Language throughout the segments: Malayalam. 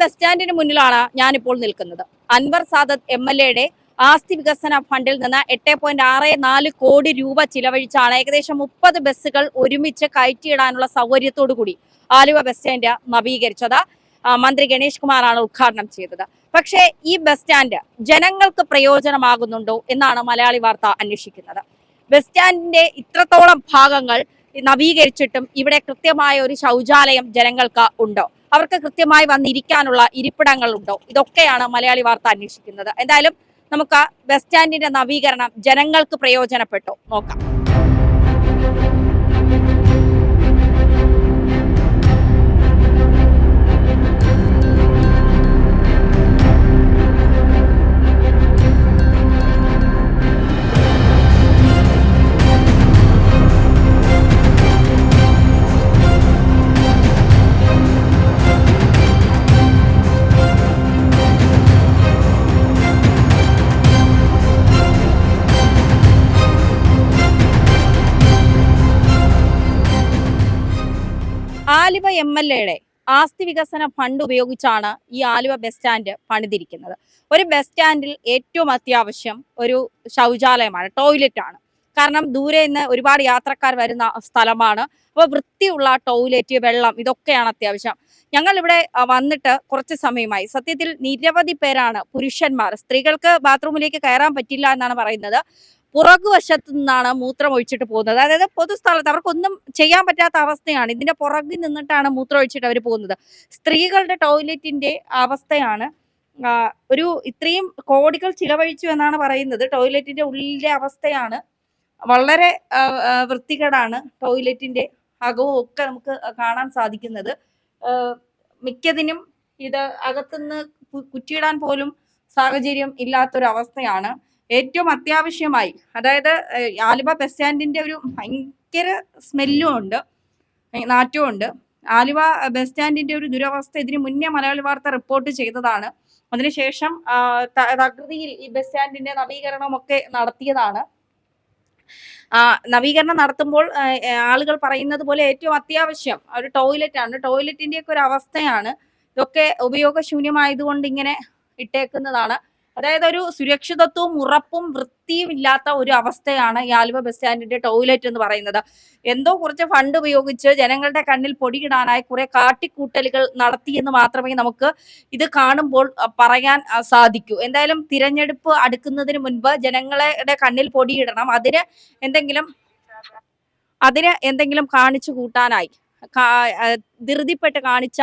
ബസ് സ്റ്റാൻഡിന് മുന്നിലാണ് ഞാനിപ്പോൾ നിൽക്കുന്നത്. അൻവർ സാദത്ത് എം എൽ എയുടെ ആസ്തി വികസന ഫണ്ടിൽ നിന്ന് എട്ട് പോയിന്റ് ആറ് നാല് കോടി രൂപ ചിലവഴിച്ചാണ് ഏകദേശം മുപ്പത് ബസ്സുകൾ ഒരുമിച്ച് കയറ്റിയിടാനുള്ള സൗകര്യത്തോടു കൂടി ആലുവ ബസ് സ്റ്റാൻഡ് നവീകരിച്ചത്. മന്ത്രി ഗണേഷ് കുമാറാണ് ഉദ്ഘാടനം ചെയ്തത്. പക്ഷേ ഈ ബസ് സ്റ്റാൻഡ് ജനങ്ങൾക്ക് പ്രയോജനമാകുന്നുണ്ടോ എന്നാണ് മലയാളി വാർത്ത അന്വേഷിക്കുന്നത്. ബസ് സ്റ്റാൻഡിന്റെ ഇത്രത്തോളം ഭാഗങ്ങൾ നവീകരിച്ചിട്ടും ഇവിടെ കൃത്യമായ ഒരു ശൗചാലയം ജനങ്ങൾക്ക് ഉണ്ടോ? അവർക്ക് കൃത്യമായി വന്നിരിക്കാനുള്ള ഇരിപ്പിടങ്ങൾ ഉണ്ടോ ഇതൊക്കെയാണ് മലയാളി വാർത്ത അന്വേഷിക്കുന്നത്. എന്തായാലും നമുക്ക് ബസ് സ്റ്റാൻഡിന്റെ നവീകരണം ജനങ്ങൾക്ക് പ്രയോജനപ്പെട്ടോ? നോക്കാം. എം എൽ എയുടെ ആസ്തി വികസന ഫണ്ട് ഉപയോഗിച്ചാണ് ഈ ആലുവ ബസ് സ്റ്റാൻഡ് പണിതിരിക്കുന്നത്. ഒരു ബസ് സ്റ്റാൻഡിൽ ഏറ്റവും അത്യാവശ്യം ഒരു ശൗചാലയമാണ് ടോയ്ലറ്റ് ആണ്. കാരണം ദൂരെ നിന്ന് ഒരുപാട് യാത്രക്കാർ വരുന്ന സ്ഥലമാണ്. അപ്പോൾ വൃത്തിയുള്ള ടോയ്ലറ്റ് വെള്ളം ഇതൊക്കെയാണ് അത്യാവശ്യം. ഞങ്ങൾ ഇവിടെ വന്നിട്ട് കുറച്ച് സമയമായി. സത്യത്തിൽ നിരവധി പേരാണ് പുരുഷന്മാർ. സ്ത്രീകൾക്ക് ബാത്റൂമിലേക്ക് കയറാൻ പറ്റില്ല എന്നാണ് പറയുന്നത്. പുറകുവശത്തു നിന്നാണ് മൂത്രം ഒഴിച്ചിട്ട് പോകുന്നത്. അതായത് പൊതുസ്ഥലത്ത് അവർക്കൊന്നും ചെയ്യാൻ പറ്റാത്ത അവസ്ഥയാണ്. ഇതിന്റെ പുറകിൽ നിന്നിട്ടാണ് മൂത്രം ഒഴിച്ചിട്ട് അവർ പോകുന്നത്. സ്ത്രീകളുടെ ടോയ്ലറ്റിന്റെ അവസ്ഥയാണ് ഒരു ഇത്രയും കോടികൾ ചിലവഴിച്ചു എന്നാണ് പറയുന്നത്. ടോയ്ലറ്റിന്റെ ഉള്ളിലെ അവസ്ഥയാണ് വളരെ വൃത്തികേടാണ് ടോയ്ലറ്റിന്റെ അകവും ഒക്കെ നമുക്ക് കാണാൻ സാധിക്കുന്നത്. മിക്കതിനും ഇത് അകത്തുനിന്ന് കുറ്റിയിടാൻ പോലും സാഹചര്യം ഇല്ലാത്തൊരു അവസ്ഥയാണ് ഏറ്റവും അത്യാവശ്യമായി. അതായത് ആലുവ ബസ് സ്റ്റാൻഡിന്റെ ഒരു ഭയങ്കര സ്മെല്ലും ഉണ്ട് നാറ്റവും ഉണ്ട്. ആലുവ ബസ് സ്റ്റാൻഡിന്റെ ഒരു ദുരവസ്ഥ ഇതിന് മുന്നേ മലയാളി വാർത്ത റിപ്പോർട്ട് ചെയ്തതാണ്. അതിനുശേഷം തകൃതിയിൽ ഈ ബസ് സ്റ്റാൻഡിന്റെ നവീകരണമൊക്കെ നടത്തിയതാണ്. നവീകരണം നടത്തുമ്പോൾ ആളുകൾ പറയുന്നത് പോലെ ഏറ്റവും അത്യാവശ്യം ഒരു ടോയ്ലറ്റ് ആണ് ടോയ്ലറ്റിന്റെ ഒക്കെ ഒരു അവസ്ഥയാണ്. ഇതൊക്കെ ഉപയോഗശൂന്യമായതുകൊണ്ട് ഇങ്ങനെ ഇട്ടേക്കുന്നതാണ്. അതായത് ഒരു സുരക്ഷിതത്വവും ഉറപ്പും വൃത്തിയും ഇല്ലാത്ത ഒരു അവസ്ഥയാണ് ഈ ആലുവ ബസ് സ്റ്റാൻഡിന്റെ ടോയ്ലറ്റ് എന്ന് പറയുന്നത്. എന്തോ കുറച്ച് ഫണ്ട് ഉപയോഗിച്ച് ജനങ്ങളുടെ കണ്ണിൽ പൊടിയിടാനായി കുറെ കാട്ടിക്കൂട്ടലുകൾ നടത്തിയെന്ന് മാത്രമേ നമുക്ക് ഇത് കാണുമ്പോൾ പറയാൻ സാധിക്കൂ. എന്തായാലും തിരഞ്ഞെടുപ്പ് അടുക്കുന്നതിന് മുൻപ് ജനങ്ങളുടെ കണ്ണിൽ പൊടിയിടണം. അതിന് എന്തെങ്കിലും അതിന് എന്തെങ്കിലും കാണിച്ചു കൂട്ടാനായി. ധൃതിപ്പെട്ട് കാണിച്ച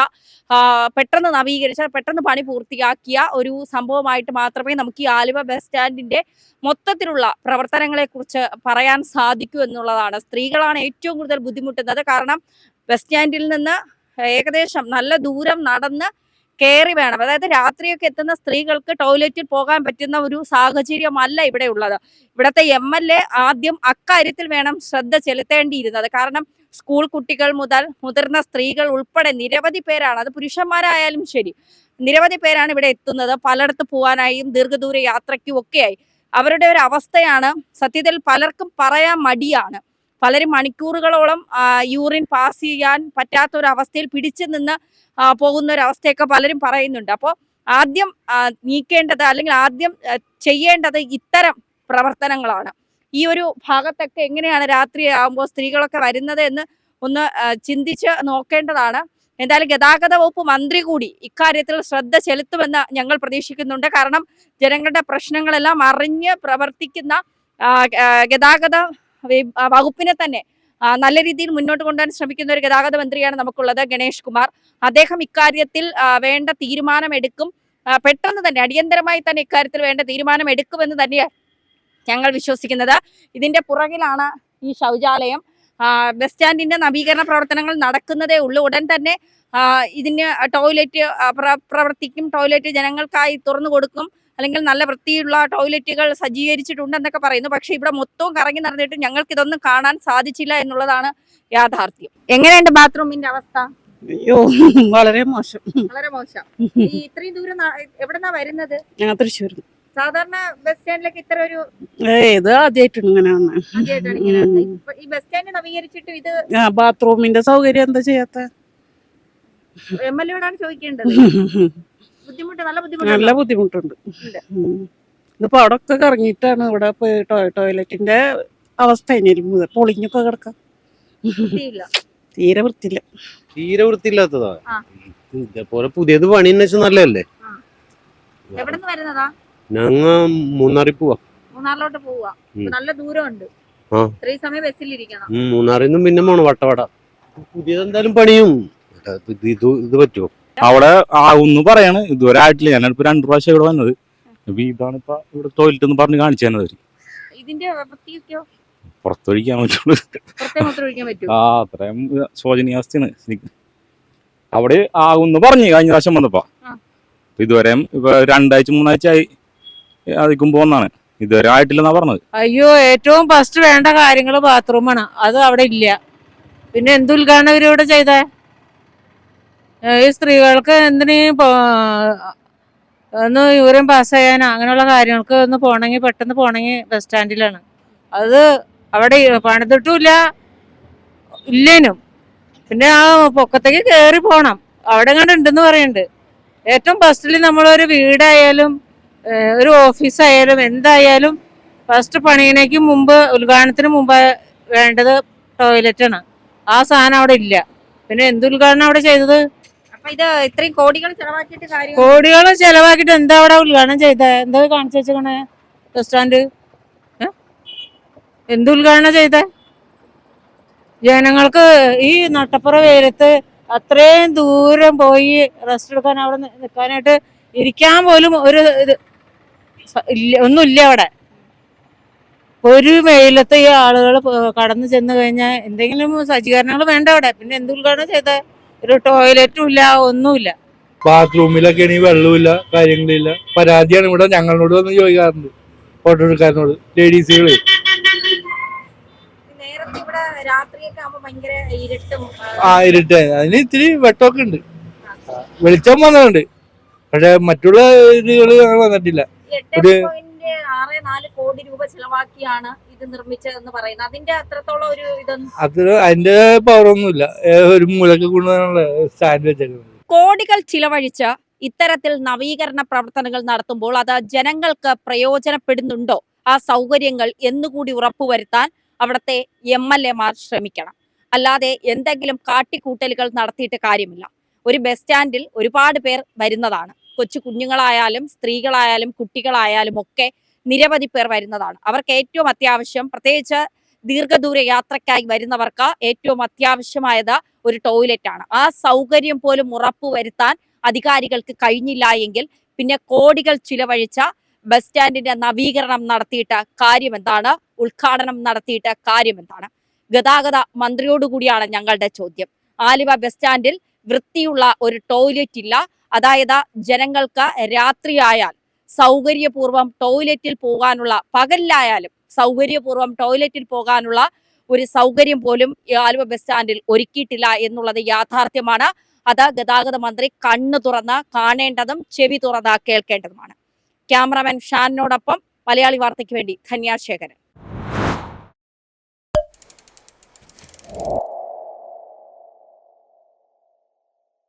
പെട്ടെന്ന് നവീകരിച്ച പെട്ടെന്ന് പണി പൂർത്തിയാക്കിയ ഒരു സംഭവമായിട്ട് മാത്രമേ നമുക്ക് ഈ ആലുവ ബസ് സ്റ്റാൻഡിന്റെ മൊത്തത്തിലുള്ള പ്രവർത്തനങ്ങളെ കുറിച്ച് പറയാൻ സാധിക്കൂ എന്നുള്ളതാണ്. സ്ത്രീകളാണ് ഏറ്റവും കൂടുതൽ ബുദ്ധിമുട്ടുന്നത്. കാരണം ബസ് സ്റ്റാൻഡിൽ നിന്ന് ഏകദേശം നല്ല ദൂരം നടന്ന് കയറി വേണം. അതായത് രാത്രിയൊക്കെ എത്തുന്ന സ്ത്രീകൾക്ക് ടോയ്ലറ്റിൽ പോകാൻ പറ്റുന്ന ഒരു സാഹചര്യമല്ല ഇവിടെ ഉള്ളത്. ഇവിടുത്തെ എ ആദ്യം അക്കാര്യത്തിൽ വേണം ശ്രദ്ധ ചെലുത്തേണ്ടിയിരുന്നത്. കാരണം സ്കൂൾ കുട്ടികൾ മുതൽ മുതിർന്ന സ്ത്രീകൾ ഉൾപ്പെടെ നിരവധി പേരാണ്. അത് പുരുഷന്മാരായാലും ശരി. നിരവധി പേരാണ് ഇവിടെ എത്തുന്നത്. പലയിടത്ത് പോകാനായും ദീർഘദൂര യാത്രയ്ക്കും ഒക്കെയായി. അവരുടെ ഒരു അവസ്ഥയാണ് സത്യത്തിൽ പലർക്കും പറയാൻ മടിയാണ്. പലരും മണിക്കൂറുകളോളം യൂറിൻ പാസ് ചെയ്യാൻ പറ്റാത്ത ഒരു അവസ്ഥയിൽ പിടിച്ചു നിന്ന് പോകുന്ന ഒരു അവസ്ഥയൊക്കെ പലരും പറയുന്നുണ്ട്. അപ്പോൾ ആദ്യം നീക്കേണ്ടത് അല്ലെങ്കിൽ ആദ്യം ചെയ്യേണ്ടത് ഇത്തരം പ്രവർത്തനങ്ങളാണ്. ഈ ഒരു ഭാഗത്തൊക്കെ എങ്ങനെയാണ് രാത്രി ആകുമ്പോൾ സ്ത്രീകളൊക്കെ വരുന്നത് എന്ന് ഒന്ന് ചിന്തിച്ച് നോക്കേണ്ടതാണ്. എന്തായാലും ഗതാഗത വകുപ്പ് മന്ത്രി കൂടി ഇക്കാര്യത്തിൽ ശ്രദ്ധ ചെലുത്തുമെന്ന് ഞങ്ങൾ പ്രതീക്ഷിക്കുന്നുണ്ട്. കാരണം ജനങ്ങളുടെ പ്രശ്നങ്ങളെല്ലാം അറിഞ്ഞ് പ്രവർത്തിക്കുന്ന ഗതാഗത വകുപ്പിനെ തന്നെ നല്ല രീതിയിൽ മുന്നോട്ട് കൊണ്ടുപോകാൻ ശ്രമിക്കുന്ന ഒരു ഗതാഗത മന്ത്രിയാണ് നമുക്കുള്ളത് ഗണേഷ് കുമാർ. അദ്ദേഹം ഇക്കാര്യത്തിൽ വേണ്ട തീരുമാനം എടുക്കും പെട്ടെന്ന് തന്നെ അടിയന്തരമായി തന്നെ ഇക്കാര്യത്തിൽ വേണ്ട തീരുമാനം എടുക്കുമെന്ന് തന്നെയാണ് ഞങ്ങൾ വിശ്വസിക്കുന്നത്. ഇതിന്റെ പുറകിലാണ് ഈ ശൗചാലയം. ബസ് സ്റ്റാൻഡിന്റെ നവീകരണ പ്രവർത്തനങ്ങൾ നടക്കുന്നതേ ഉള്ളൂ. ഉടൻ തന്നെ ഇതിന് ടോയ്ലറ്റ് പ്ര- പ്രവർത്തിക്കും. ടോയ്ലറ്റ് ജനങ്ങൾക്കായി തുറന്നു കൊടുക്കും. അല്ലെങ്കിൽ നല്ല വൃത്തിയുള്ള ടോയ്ലറ്റുകൾ സജ്ജീകരിച്ചിട്ടുണ്ടെന്നൊക്കെ പറയുന്നു. പക്ഷെ ഇവിടെ മൊത്തവും കറങ്ങി നടന്നിട്ട് ഞങ്ങൾക്ക് ഇതൊന്നും കാണാൻ സാധിച്ചില്ല എന്നുള്ളതാണ് യാഥാർത്ഥ്യം. എങ്ങനെയുണ്ട് ബാത്റൂമിന്റെ അവസ്ഥ? അയ്യോ വളരെ മോശം. വളരെ മോശം. ഈ ഇത്രയും ദൂരം എവിടെന്നാ വരുന്നത്? ഞങ്ങൾ തൃശ്ശൂർ സാധാരണ ബസ് സ്റ്റാൻഡിലൊക്കെ ഇത്ര ഒരു ഇത് ആദ്യമായിട്ടാണ് ഇങ്ങനെ ഈ ബസ് സ്റ്റാൻഡ് നവീകരിച്ചിട്ട് ഇത് ആ ബാത്റൂമിന്റെ സൗകര്യം എന്താ ചെയ്യാത്ത? എം എൽ എയോടാണ് ചോദിക്കേണ്ടത്. ബുദ്ധിമുട്ട് നല്ല നല്ല ബുദ്ധിമുട്ടുണ്ട്. ഇതിപ്പോ അവിടെ ഒക്കെ കറങ്ങിയിട്ടാണ് ഇവിടെ ടോയ്ലറ്റിന്റെ അവസ്ഥ ഇനിയും പൊളിഞ്ഞൊക്കെ കിടക്കാം. തീരെ വൃത്തിയില്ല. തീരെ വൃത്തിയില്ലാത്തതാ. ഇതേപോലെ പുതിയത് പണി വെച്ചാൽ നല്ലതല്ലേ? എവിടെ നിന്ന് വരുന്നതാ? ഞങ്ങ മൂന്നാറിൽ പോവാ. മൂന്നാറിലോട്ട് പോവാ. നല്ല ദൂരമുണ്ട്. ആ. ഇത്രയും സമയം ബസ്സിലിരിക്കണം ഉം, മൂന്നാറിൽ നിന്നും പിന്നെ പോണം വട്ടവട. പുതിയതെന്തായാലും പണിയും. ഇത് ഇത് പറ്റുമോ അവിടെ ഒന്ന് പറയാണ്. ഇതുവരെ ആയിട്ടില്ല. ഞാനിപ്പോ രണ്ടു പ്രാവശ്യം ഇവിടെ വന്നത്. അപ്പൊ ഇതാണ് ഇപ്പൊ ഇവിടെ ടോയ്ലറ്റ് എന്ന് പറഞ്ഞ് കാണിച്ചു തന്നത് അവർ. ഇതിന്റെ വൃത്തിയൊക്കെയോ? പുറത്തൊഴിക്കാൻ പറ്റുള്ളൂ. ആ അത്രയും ശോചനീയാവസ്ഥയാണ് അവിടെ ആവുന്ന് പറഞ്ഞു കഴിഞ്ഞ പ്രാവശ്യം വന്നപ്പോ. ഇതുവരെയും ഇതുവരെ ഇപ്പൊ രണ്ടാഴ്ച മൂന്നാഴ്ച ആയി. അതിക്കും പോന്നാണ് ഇതുവരെ ആയിട്ടില്ലെന്നാ പറഞ്ഞത്. അയ്യോ ഏറ്റവും ഫസ്റ്റ് വേണ്ട കാര്യങ്ങൾ ബാത്റൂമാണ് അത് അവിടെ ഇല്ല. പിന്നെ എന്ത് ഉദ്ഘാടനം ഇവരിവിടെ ചെയ്തേ? ഈ സ്ത്രീകൾക്ക് എന്തിനീ ഒന്ന് യൂറിൻ പാസ് ചെയ്യാനോ അങ്ങനെയുള്ള കാര്യങ്ങൾക്ക് ഒന്ന് പോണെങ്കിൽ പെട്ടെന്ന് പോണെങ്കിൽ ബസ് സ്റ്റാൻഡിലാണ് അത് അവിടെ പണിതിട്ടുമില്ല. ഇല്ലേനും. പിന്നെ ആ പൊക്കത്തേക്ക് കയറി പോണം. അവിടെ കണ്ട് ഉണ്ടെന്ന് പറയുന്നുണ്ട് ഏറ്റവും ഫസ്റ്റിൽ നമ്മളൊരു വീടായാലും ഒരു ഓഫീസായാലും എന്തായാലും ഫസ്റ്റ് പണിയണേക്ക് മുമ്പ് ഉദ്ഘാടനത്തിന് മുമ്പ് വേണ്ടത് ടോയ്ലറ്റാണ് ആ സാധനം അവിടെ ഇല്ല. പിന്നെ എന്ത് ഉദ്ഘാടനം അവിടെ ചെയ്തത്? ഇത് ഇത്രയും കോടികൾ ചെലവാക്കിയിട്ട് കാര്യം കോടികൾ ചെലവാക്കിയിട്ട് എന്താ അവിടെ ഉദ്ഘാടനം ചെയ്ത? എന്താ കാണിച്ചു വെച്ചേക്കണേ? ബസ് സ്റ്റാൻഡ് ഏ? എന്ത് ഉദ്ഘാടനം ചെയ്ത? ജനങ്ങൾക്ക് ഈ നട്ടപ്പുറ വെയിലത്ത് അത്രയും ദൂരം പോയി റെസ്റ്റ് എടുക്കാൻ അവിടെ നിൽക്കാനായിട്ട് ഇരിക്കാൻ പോലും ഒരു ഒന്നുമില്ല അവിടെ. ഒരു വെയിലത്ത് ഈ ആളുകൾ കടന്നു ചെന്ന് കഴിഞ്ഞാൽ എന്തെങ്കിലും സജ്ജീകരണങ്ങൾ വേണ്ട അവിടെ. പിന്നെ എന്ത് ഉദ്ഘാടനം ചെയ്ത? ഒരു ടോയ്ലറ്റും ഇല്ല ഒന്നുമില്ല. ബാത്റൂമിലൊക്കെ ആണെങ്കിൽ വെള്ളമില്ല കാര്യങ്ങളില്ല. പരാതിയാണ് ഇവിടെ ഞങ്ങളോട് വന്ന് ചോദിക്കാറുണ്ട്. ഫോട്ടോ എടുക്കാരനോട് ഇരുട്ടും ആ ഇരുട്ട്. അതിന് ഇത്തിരി വെട്ടമൊക്കെ ഉണ്ട്. വെളിച്ചം വന്നിട്ടുണ്ട്. പക്ഷെ മറ്റുള്ള ഇതുകൾ ഞങ്ങൾ വന്നിട്ടില്ല. ഒരു- പോയിന്റ് ആറ് നാല് കോടി രൂപ ചെലവാക്കിയാണ് ഇത് നിർമ്മിച്ചതെന്ന് പറയുന്നത്. അതിന്റെ അത്രത്തോളം ഒരു ഇതൊന്നും അത് അതിന്റെ പവറൊന്നുമില്ല ഒരു മൂലക്ക് കൊണ്ടുവന്നുള്ള സ്റ്റാൻഡ് വെച്ചേക്കുന്നത്. കോടികൾ ചിലവഴിച്ച് ഇത്തരത്തിൽ നവീകരണ പ്രവർത്തനങ്ങൾ നടത്തുമ്പോൾ അത് ജനങ്ങൾക്ക് പ്രയോജനപ്പെടുന്നുണ്ടോ? ആ സൗകര്യങ്ങൾ എന്നുകൂടി ഉറപ്പുവരുത്താൻ അവിടുത്തെ എം എൽ എമാർ ശ്രമിക്കണം. അല്ലാതെ എന്തെങ്കിലും കാട്ടിക്കൂട്ടലുകൾ നടത്തിയിട്ട് കാര്യമില്ല. ഒരു ബസ് സ്റ്റാൻഡിൽ ഒരുപാട് പേർ വരുന്നതാണ്. കൊച്ചു കുഞ്ഞുങ്ങളായാലും സ്ത്രീകളായാലും കുട്ടികളായാലും ഒക്കെ നിരവധി പേർ വരുന്നതാണ്. അവർക്ക് ഏറ്റവും അത്യാവശ്യം പ്രത്യേകിച്ച് ദീർഘദൂര യാത്രയ്ക്കായി വരുന്നവർക്ക് ഏറ്റവും അത്യാവശ്യമായത് ഒരു ടോയ്ലറ്റ് ആണ് ആ സൗകര്യം പോലും ഉറപ്പുവരുത്താൻ അധികാരികൾക്ക് കഴിഞ്ഞില്ല എങ്കിൽ പിന്നെ കോടികൾ ചിലവഴിച്ച ബസ് സ്റ്റാൻഡിന്റെ നവീകരണം നടത്തിയിട്ട് കാര്യമെന്താണ്? ഉദ്ഘാടനം നടത്തിയിട്ട് കാര്യമെന്താണ്? ഗതാഗത മന്ത്രിയോടുകൂടിയാണ് ഞങ്ങളുടെ ചോദ്യം. ആലുവ ബസ് സ്റ്റാൻഡിൽ വൃത്തിയുള്ള ഒരു ടോയ്ലറ്റ് ഇല്ല അതായത് ജനങ്ങൾക്ക് രാത്രിയായാൽ സൗകര്യപൂർവം ടോയ്ലറ്റിൽ പോകാനുള്ള പകലിലായാലും സൗകര്യപൂർവം ടോയ്ലറ്റിൽ പോകാനുള്ള ഒരു സൗകര്യം പോലും ആലുവ ബസ് സ്റ്റാൻഡിൽ ഒരുക്കിയിട്ടില്ല എന്നുള്ളത് യാഥാർത്ഥ്യമാണ്. അത് ഗതാഗത മന്ത്രി കണ്ണു തുറന്ന് കാണേണ്ടതും ചെവി തുറന്ന് കേൾക്കേണ്ടതുമാണ്. ക്യാമറാമാൻ ഷാനിനോടൊപ്പം മലയാളി വാർത്തയ്ക്ക് വേണ്ടി ധന്യാശേഖരൻ.